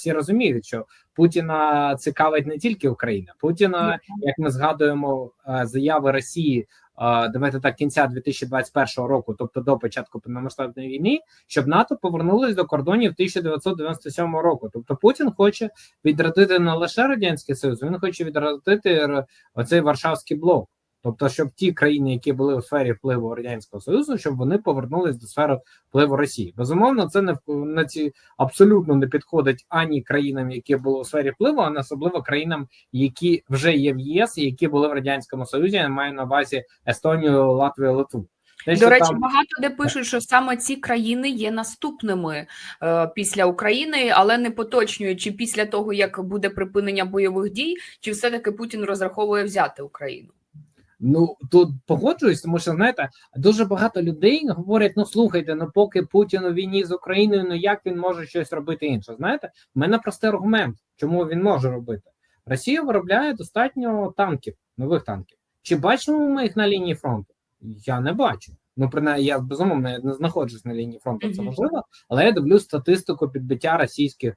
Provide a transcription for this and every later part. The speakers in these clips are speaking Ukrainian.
всі розуміють, що Путіна цікавить не тільки Україна. Путіна, як ми згадуємо, е, заяви Росії. е, Давайте так кінця 2021 року, тобто до початку повномасштабної війни, щоб НАТО повернулось до кордонів 1997 року. Тобто Путін хоче відродити не лише радянський союз, він хоче відродити оцей Варшавський блок. Тобто, щоб ті країни, які були у сфері впливу радянського союзу, щоб вони повернулись до сфери впливу Росії. Безумовно, це не на ці абсолютно не підходить ані країнам, які були у сфері впливу, а не особливо країнам, які вже є в ЄС, які були в радянському союзі. Я маю на увазі Естонію, Латвію, Литву. Те, До речі, там- багато де пишуть, що саме ці країни є наступними е, після України, але не поточнюють, чи після того, як буде припинення бойових дій, чи все-таки Путін розраховує взяти Україну. Ну тут погоджуюсь, тому що знаєте, дуже багато людей говорять: ну слухайте, ну поки Путін у війні з Україною, ну як він може щось робити інше? Знаєте, в мене простий аргумент, чому він може робити. Росія виробляє достатньо танків, нових танків. Чи бачимо ми їх на лінії фронту? Я не бачу. Ну, принаймні, я безумовно не знаходжусь на лінії фронту, це можливо, але я дивлюсь статистику підбиття російських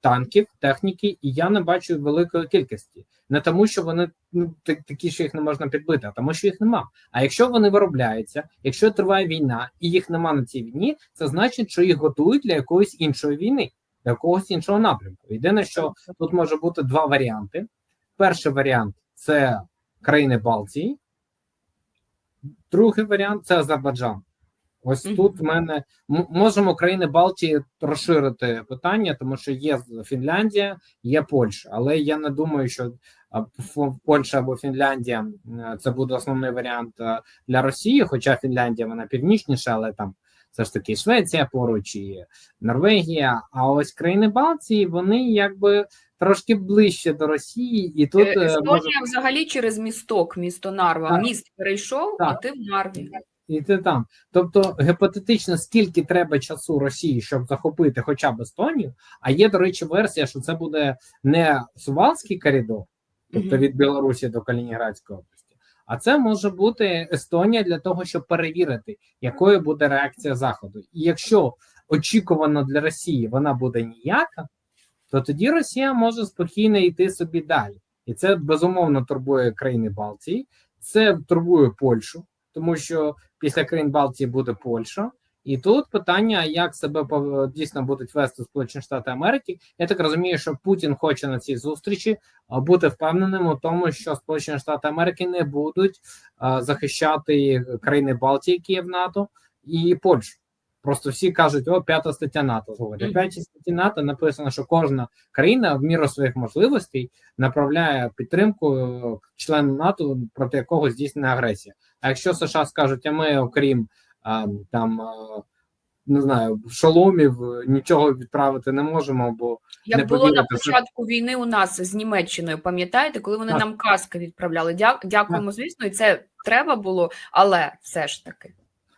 танків, техніки, і я не бачу великої кількості. Не тому, що вони ну, такі, що їх не можна підбити, а тому, що їх нема. А якщо вони виробляються, якщо триває війна і їх нема на цій війні, це значить, що їх готують для якоїсь іншої війни, для якогось іншого напрямку. Єдине, що тут може бути два варіанти. Перший варіант це країни Балтії, другий варіант це Азербайджан. Ось Мгм. тут в мене можемо країни Балтії розширити питання, тому що є Фінляндія, є Польща, але я не думаю, що а, Польща або Фінляндія е, це буде основний варіант е, для Росії. Хоча Фінляндія вона північніша, але там все ж таки Швеція поруч і Норвегія. А ось країни Балтії вони якби трошки ближче до Росії, і тут Е, е, Естонія може взагалі через місток, місто Нарва. Так. Міст перейшов, Так. і ти в Нарві. І ти там. Тобто, гіпотетично, скільки треба часу Росії, щоб захопити хоча б Естонію, а є, до речі, версія, що це буде не Сувалський коридор, тобто від Білорусі до Калінінградської області, а це може бути Естонія для того, щоб перевірити, якою буде реакція Заходу. І якщо очікувано для Росії вона буде ніяка, то тоді Росія може спокійно йти собі далі. І це безумовно турбує країни Балтії, це турбує Польщу, тому що після країн Балтії буде Польща. І тут питання, як себе дійсно будуть вести Сполучені Штати Америки. Я так розумію, що Путін хоче на цій зустрічі бути впевненим у тому, що Сполучені Штати Америки не будуть захищати країни Балтії, які є в НАТО, і Польщу. Просто всі кажуть, о, п'ята стаття НАТО. Мгм. п'ятій статті НАТО написано, що кожна країна в міру своїх можливостей направляє підтримку е, члену НАТО, проти якого здійснена агресія. А якщо США скажуть, а ми, окрім а, там а, не знаю, шоломів, е, нічого відправити не можемо, бо Як Не було на початку війни у нас з Німеччиною, пам'ятаєте, коли вони Так. нам каски відправляли? Дя- Дякуємо, звісно, і це треба було, але все ж таки.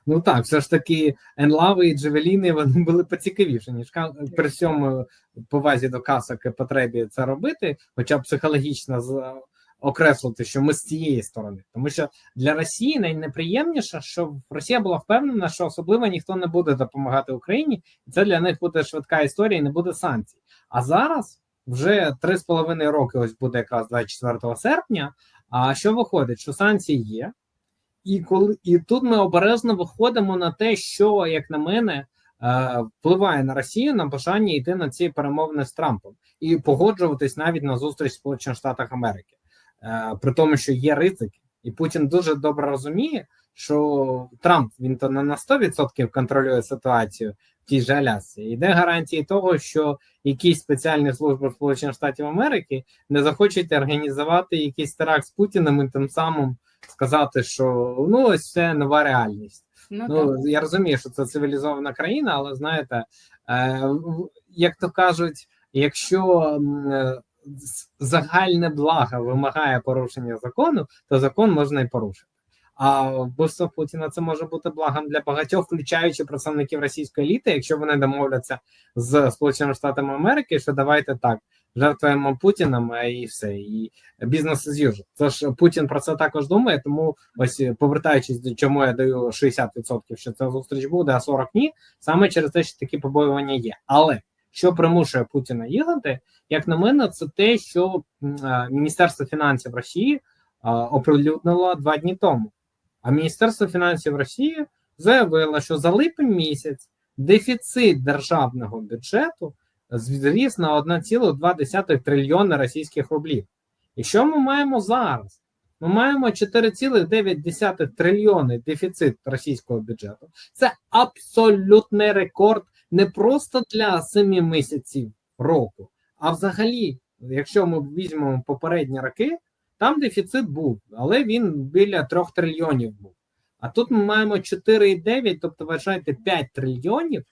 Ну так, все ж таки енлави і джевеліни вони були поцікавіші, ніж при всьому повазі до касок і потребі це робити, хоча б психологічно з окреслити, що ми з цієї сторони, тому що для Росії найнеприємніше, що Росія була впевнена, що особливо ніхто не буде допомагати Україні, і це для них буде швидка історія, і не буде санкцій. А зараз вже три з половиною роки, ось буде якраз 24 серпня. А що виходить? Що санкції є, і коли і тут ми обережно виходимо на те, що, як на мене, е, впливає на Росію на бажання йти на ці перемовини з Трампом і погоджуватись навіть на зустріч Сполучених Штатах Америки, е, при тому, що є ризики, і Путін дуже добре розуміє, що Трамп він то не на 100% контролює ситуацію в тій же Алясці. І гарантії того, що якісь спеціальні служби Сполучених Штатів Америки не захочуть організувати якийсь теракт з Путіним і тим самим сказати, що ну ось це нова реальність. Ну. Ну я розумію, що це цивілізована країна, але знаєте, е, як то кажуть, якщо е, загальне благо вимагає порушення закону, то закон можна і порушити. А вбивство Путіна це може бути благом для багатьох, включаючи представників російської еліти, якщо вони домовляться з Сполученими Штатами Америки, що давайте так жертвуємо Путіним е, і все, і бізнес as usual. Це ж Путін про це також думає. Тому ось повертаючись до чому я даю 60%, що ця зустріч буде, а 40% ні, саме через те, що такі побоювання є. Але що примушує Путіна їхати, як на мене, це те, що Міністерство фінансів Росії оприлюднило два дні тому. А Міністерство фінансів Росії заявило, що за липень місяць дефіцит державного бюджету зріс на 1,2 трильйона російських рублів. І що ми маємо зараз? Ми маємо 4,9 трильйони дефіцит російського бюджету. Це абсолютний рекорд не просто для 7 місяців року, а взагалі, якщо ми візьмемо попередні роки, там дефіцит був, але він біля 3 трильйонів був. А тут ми маємо 4,9, тобто вважайте 5 трильйонів,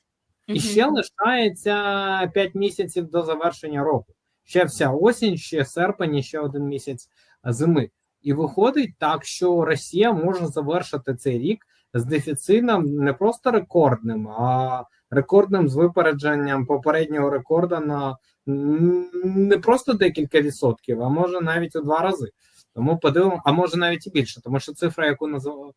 і ще лишається 5 місяців до завершення року. Ще вся осінь, ще серпень, і ще один місяць зими. І виходить так, що Росія може завершити цей рік з дефіцитом не просто рекордним, а рекордним з випередженням попереднього рекорда на не просто декілька відсотків, а може навіть у два рази. Тому подивимо, а може навіть і більше, тому що цифра, яку назив,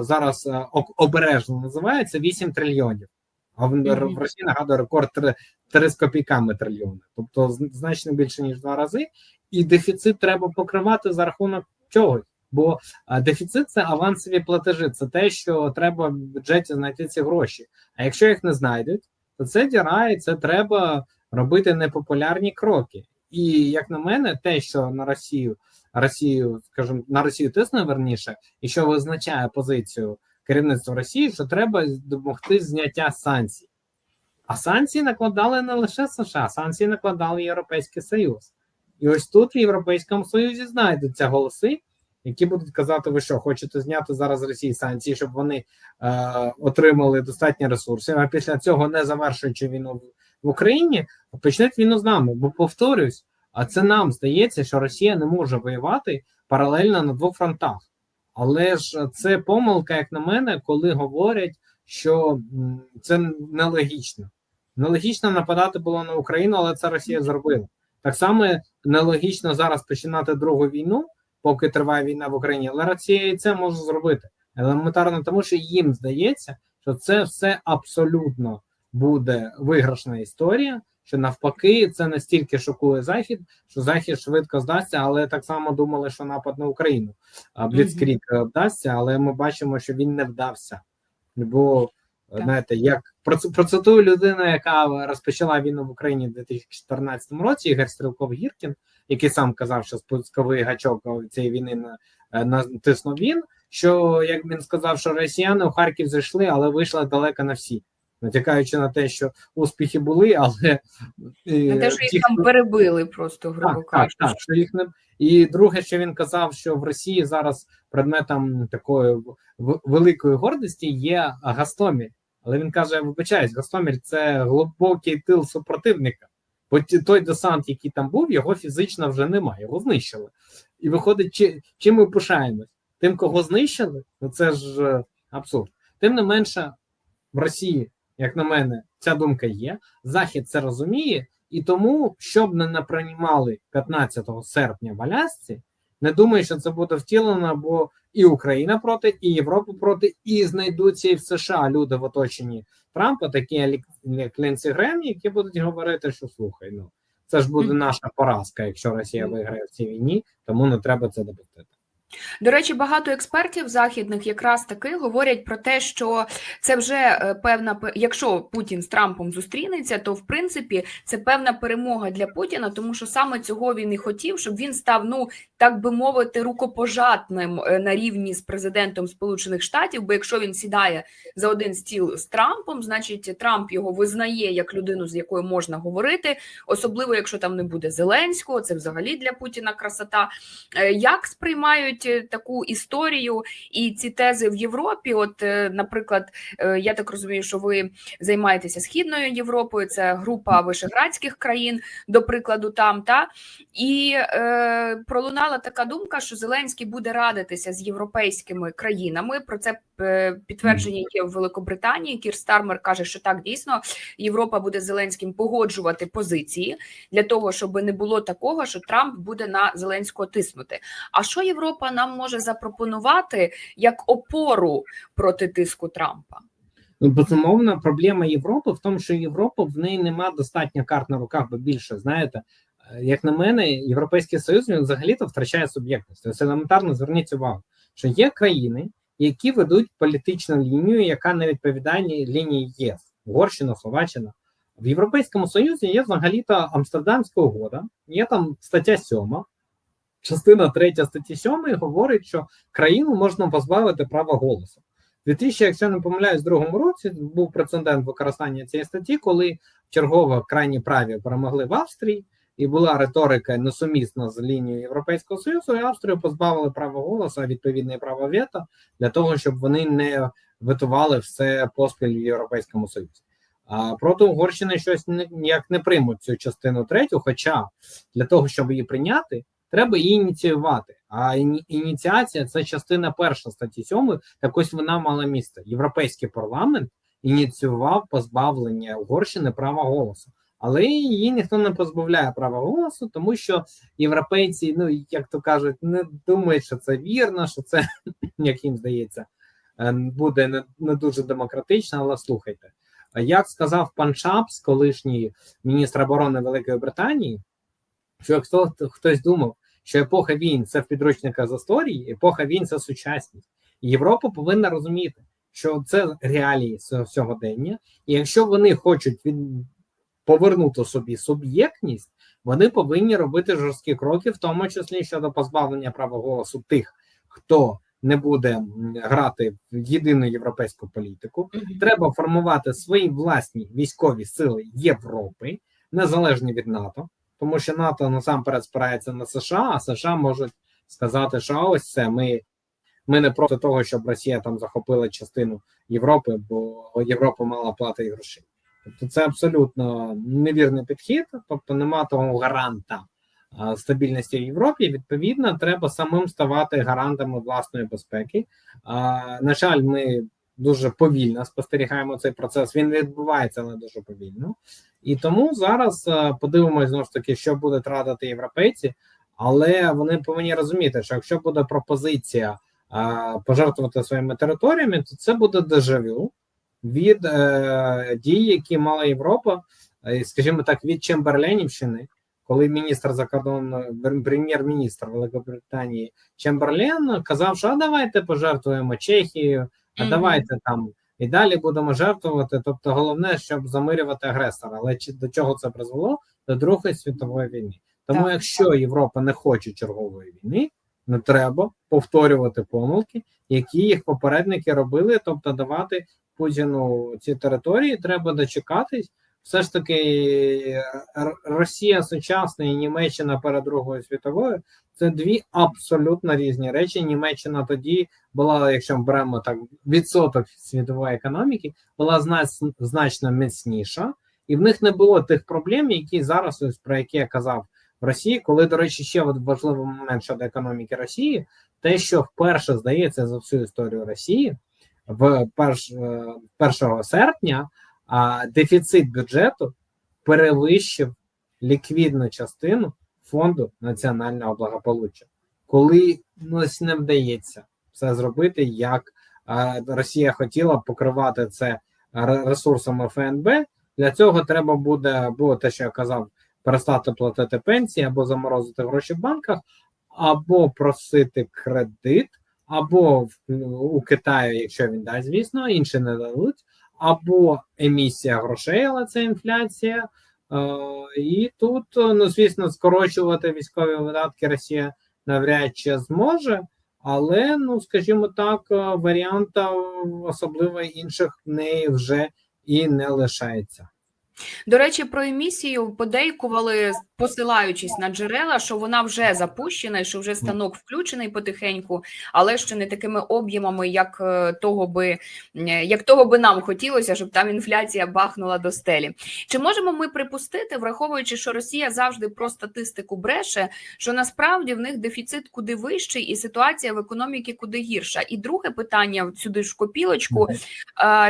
зараз обережно називається 8 трильйонів. А в, в Росії нагадує рекорд 3, 3 з копійками трильйони, тобто значно більше ніж два рази. І дефіцит треба покривати за рахунок чогось. Бо дефіцит це авансові платежі, це те, що треба в бюджеті знайти ці гроші. А якщо їх не знайдуть, то це діра, і це треба робити непопулярні кроки. І як на мене, те, що на Росію, Росію, скажімо, на Росію тисне верніше, і що визначає позицію керівництва Росії, що треба допомогти зняття санкцій. А санкції накладали не лише США, санкції накладали Європейський Союз. І ось тут в Європейському Союзі знайдуться голоси, які будуть казати, ви що, хочете зняти зараз Росії санкції, щоб вони е, отримали достатньо ресурсів, а після цього, не завершуючи війну в, Україні, почнуть війну з нами. Бо повторюсь, а це нам здається, що Росія не може воювати паралельно на двох фронтах. Але ж це помилка, як на мене, коли говорять, що це нелогічно. Нелогічно нападати було на Україну, але це Росія зробила. Так само нелогічно зараз починати другу війну, поки триває війна в Україні, але Росія і це може зробити. Елементарно, тому що їм здається, що це все абсолютно буде виграшна історія. Що навпаки, це настільки шокує захід, що захід швидко здасться, але так само думали, що напад на Україну а, Бліцкрік е, вдасться, але ми бачимо, що він не вдався. Бо Так. знаєте, як проц- процитую людину, яка розпочала війну в Україні в 2014 році, Ігор Стрілков Гіркін, який сам казав, що спусковий гачок цієї війни на, е, натиснув він. Що як він сказав, що росіяни у Харків зайшли, але вийшли далеко на всі, натякаючи на те, що успіхи були, але е, На те, що ті, їх там хто- перебили, просто грубо так, так, так, що їх не і друге, що він казав, що в Росії зараз предметом такої великої гордості є Гастоміль. Але він каже: вибачаюсь, Гастоміль це глибокий тил супротивника. Бо той десант, який там був, його фізично вже немає, його знищили. І виходить, чи, чим ми пишаємось? Тим, кого знищили, ну це ж е, абсурд. Тим не менше, в Росії, як на мене, ця думка є. Захід це розуміє, і тому, щоб не наприймали 15 серпня в Алясці, не думаю, що це буде втілено, бо і Україна проти, і Європа проти, і знайдуться і в США люди в оточенні Трампа, такі як- Ленсі Грем, які будуть говорити, що слухай, ну це ж буде наша поразка, якщо Росія виграє в цій війні, тому не треба це допустити. До речі, багато експертів західних якраз таки говорять про те, що це вже е, певна якщо Путін з Трампом зустрінеться, то в принципі це певна перемога для Путіна, тому що саме цього він і хотів, щоб він став, ну так би мовити, рукопожатним е, на рівні з президентом Сполучених Штатів. Бо якщо він сідає за один стіл з Трампом, значить Трамп його визнає як людину, з якою можна говорити, особливо якщо там не буде Зеленського, це взагалі для Путіна красота. Е, Як сприймають е, таку історію і ці тези в Європі? От, е, наприклад, е, я так розумію, що ви займаєтеся східною Європою, це група вишеградських країн, до прикладу, там та і е, пролунала така думка, що Зеленський буде радитися з європейськими країнами. Про це підтвердження є в Великобританії. Кір Стармер каже, що так дійсно Європа буде Зеленським погоджувати позиції для того, щоб не було такого, що Трамп буде на Зеленського тиснути. А що Європа нам може запропонувати як опору проти тиску Трампа? Ну, безумовно, проблема Європи в тому, що Європа в неї нема достатньо карт на руках, бо більше знаєте, е, як на мене, Європейський Союз він взагалі-то втрачає суб'єктність. Тобто елементарно зверніть увагу, що є країни, які ведуть політичну лінію, яка не відповідає лінії ЄС, Угорщина, Словаччина. В Європейському Союзі є взагалі-то Амстердамська угода, є там стаття 7, частина 3 статті 7 говорить, що країну можна позбавити права голосу. 2000, якщо не помиляюсь, другому році був прецедент використання цієї статті, коли чергово крайні праві перемогли в Австрії, і була риторика несумісна з лінією Європейського Союзу, і Австрію позбавили права голосу, відповідне право вето, для того, щоб вони не витували все поспіль в Європейському Союзі. А проти Угорщини щось ніяк не приймуть цю частину третю. Хоча для того, щоб її прийняти, треба її ініціювати. А ініціація це частина перша статті 7, так ось вона мала місце. Європейський парламент ініціював позбавлення Угорщини права голосу. Але її ніхто не позбавляє права голосу, тому що європейці, ну як то кажуть, не думають, що це вірно, що це як їм здається, е, буде не, не дуже демократично. Але слухайте, як сказав пан Шапс, колишній міністр оборони Великої Британії, що якщо хтось думав, що епоха війн це в підручниках з історії, епоха війн це сучасність. Європа повинна розуміти, що це реалії сьогодення, і якщо вони хочуть від... повернути собі суб'єктність, вони повинні робити жорсткі кроки, в тому числі щодо позбавлення права голосу тих, хто не буде грати в єдину європейську політику. Треба формувати свої власні військові сили Європи, незалежні від НАТО, тому що НАТО насамперед спирається на США, а США можуть сказати, що ось це ми, ми не проти того, щоб Росія там захопила частину Європи, бо Європа мала плати грошей. Тобто це абсолютно невірний підхід, тобто нема того гаранта стабільності в Європі. Відповідно, треба самим ставати гарантами власної безпеки. На жаль, ми дуже повільно спостерігаємо цей процес. Він відбувається, але дуже повільно. І тому зараз подивимось знову ж таки, що будуть радити європейці, але вони повинні розуміти, що якщо буде пропозиція пожертвувати своїми територіями, то це буде дежавю від е, дій, які мала Європа, е, скажімо так, від Чемберленівщини, коли міністр закордонного прем'єр-міністр Великобританії Чемберлен казав, що а давайте пожертвуємо Чехію, а давайте там і далі будемо жертвувати. Тобто, головне, щоб замирювати агресора. Але чи до чого це призвело? До Другої світової війни. Тому, Так. якщо Європа не хоче чергової війни, не треба повторювати помилки, які їх попередники робили, тобто давати Путіну ці території. Треба дочекатись. Все ж таки, Росія сучасна і Німеччина перед Другою світовою це дві абсолютно різні речі. Німеччина тоді була, якщо ми беремо так відсоток світової економіки, була значно міцніша, і в них не було тих проблем, які зараз, ось про які я казав в Росії, коли, до речі, ще важливий момент щодо економіки Росії, те, що вперше здається за всю історію Росії, в перш, е, 1 серпня дефіцит бюджету перевищив ліквідну частину фонду національного благополуччя, коли ну, не вдається це зробити, як е, Росія хотіла покривати це ресурсами ФНБ. Для цього треба буде або те, що я казав, перестати платити пенсії, або заморозити гроші в банках, або просити кредит, або в, у Китаю, якщо він дасть, звісно, інші не дадуть, або емісія грошей, але це інфляція. Е, і тут, ну звісно, скорочувати військові видатки Росія навряд чи зможе, але ну скажімо так, е, варіанта особливо інших в неї вже і не лишається. До речі, про емісію подейкували, посилаючись на джерела, що вона вже запущена, і що вже станок включений потихеньку, але ще не такими об'ємами, як е, того би як того би нам хотілося, щоб там інфляція бахнула до стелі. Чи можемо ми припустити, враховуючи, що Росія завжди про статистику бреше, що насправді в них дефіцит куди вищий, і ситуація в економіці куди гірша? І друге питання сюди ж копілочку.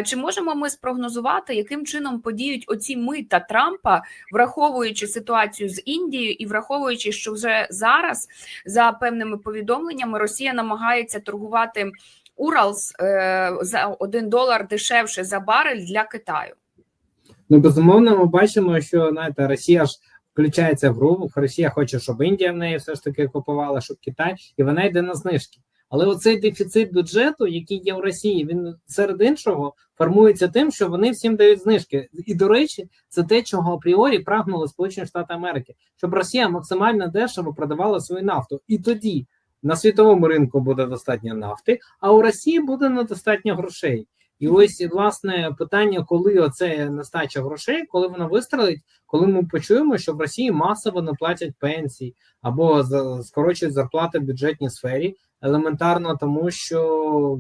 Чи можемо ми спрогнозувати, яким чином подіють оці мита Трампа, враховуючи ситуацію з Індією і враховуючи, що вже зараз за певними повідомленнями Росія намагається торгувати Уралс е, за 1 долар дешевше за барель для Китаю. Ну, безумовно, ми бачимо, що знаєте, Росія ж включається в гру. Росія хоче, щоб Індія в неї все ж таки купувала, щоб Китай, і вона йде на знижки. Але оцей дефіцит бюджету, який є в Росії, він серед іншого формується тим, що вони всім дають знижки. І до речі, це те, чого апріорі прагнули Сполучені Штати Америки, щоб Росія максимально дешево продавала свою нафту. І тоді на світовому ринку буде достатньо нафти, а у Росії буде недостатньо грошей. І ось власне питання, коли оце нестача грошей, коли вона вистрелить, коли ми почуємо, що в Росії масово не платять пенсії або скорочують зарплати в бюджетній сфері, елементарно тому, що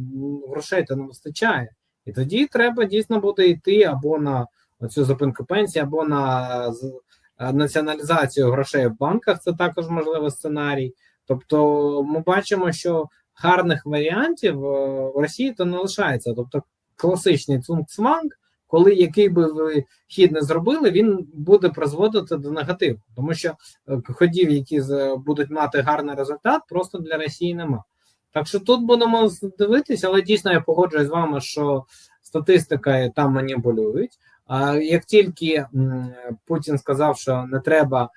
грошей то не вистачає. І тоді треба дійсно буде йти або на цю зупинку пенсії, або на е, націоналізацію грошей в банках. Це також можливий сценарій. Тобто, ми бачимо, що гарних варіантів е, в Росії то не лишається. Тобто, класичний цунгцванг, коли який би ви хід не зробили, він буде призводити до негативу, тому що е, ходів, які будуть мати гарний результат, просто для Росії нема. Так що тут будемо дивитися, але дійсно я погоджуюсь з вами, що статистика там маніпулюють. А як тільки Путін сказав, що не треба,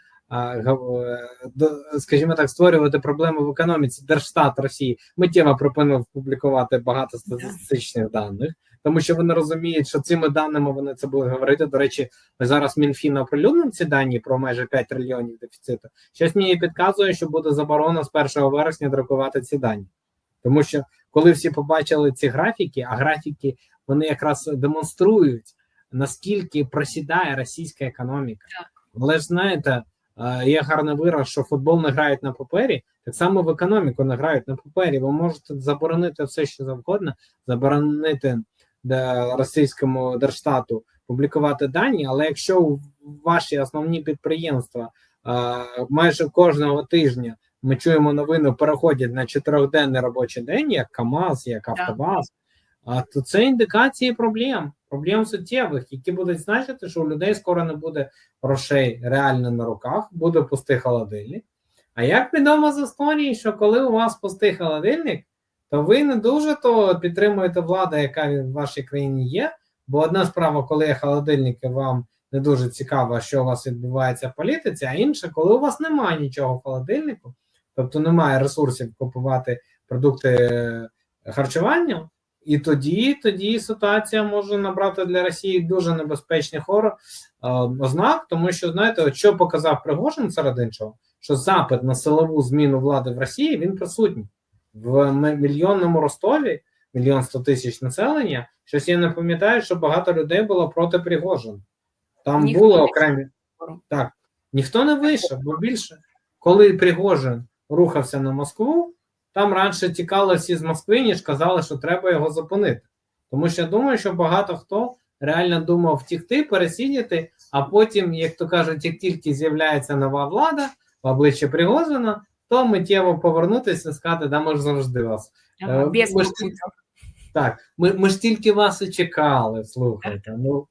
скажімо так, створювати проблеми в економіці, Держстат Росії миттєво припинив публікувати багато статистичних даних, тому що вони розуміють, що цими даними вони це будуть говорити. До речі, зараз Мінфін оприлюднив ці дані про майже 5 трильйонів дефіциту. Щось мені підказує, що буде заборона з 1 вересня друкувати ці дані. Тому що коли всі побачили ці графіки, а графіки вони якраз демонструють, наскільки просідає російська економіка. Але ж знаєте, є гарний вираз, що футбол не грають на папері, так само в економіку не грають на папері. Ви можете заборонити все, що завгодно, заборонити російському держстату публікувати дані, але якщо в- ваші основні підприємства майже кожного тижня ми чуємо новини, переходять на чотирьохденний робочий день, як КАМАЗ, як Автобаз, то це індикації проблем, проблем суттєвих, які будуть значити, що у людей скоро не буде грошей реально на руках, буде пустий холодильник. А як відомо з історії, що коли у вас пустий холодильник, то ви не дуже то підтримуєте владу, яка в вашій країні є. Бо одна справа, коли є холодильники, вам не дуже цікаво, що у вас відбувається в політиці, а інша, коли у вас немає нічого в холодильнику, тобто немає ресурсів купувати продукти е, харчування, і тоді, тоді ситуація може набрати для Росії дуже небезпечний хор е, ознак, тому що знаєте, от що показав Пригожин серед іншого, що запит на силову зміну влади в Росії він присутній в мільйонному Ростові, мільйон сто тисяч населення. Щось я не пам'ятаю, що багато людей було проти Пригожина. Там Ніхто було окремі так. Ніхто не вийшов, бо більше, коли Пригожин рухався на Москву, там раніше тікали всі з Москви, ніж казали, що треба його зупинити. Тому що я думаю, що багато хто реально думав втікти, пересидіти, а потім, як то кажуть, як тільки з'являється нова влада в обличчя Пригожина, то миттєво повернутися і сказати, да ми ж завжди вас. Ага, Е, без ми ж. Так, ми, ми ж тільки вас і чекали, слухайте. Ну,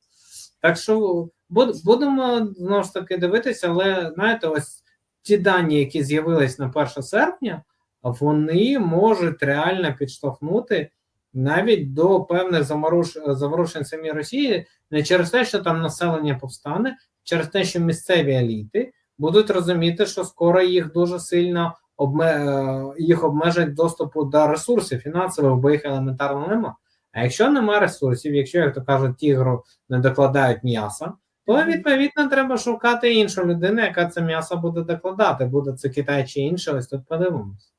так що будемо знову ж таки дивитися, але знаєте, ось ті дані, які з'явились на 1 серпня, вони можуть реально підштовхнути навіть до певних заморуш... заворушень самій Росії, не через те, що там населення повстане, через те, що місцеві еліти будуть розуміти, що скоро їх дуже сильно обме... е, їх обмежать доступу до ресурсів фінансових, бо їх елементарно нема. А якщо нема ресурсів, якщо, як то кажуть, тігру не докладають м'яса, то відповідно треба шукати іншу людину, яка це м'ясо буде докладати. Буде це Китай чи інше, ось тут подивимось.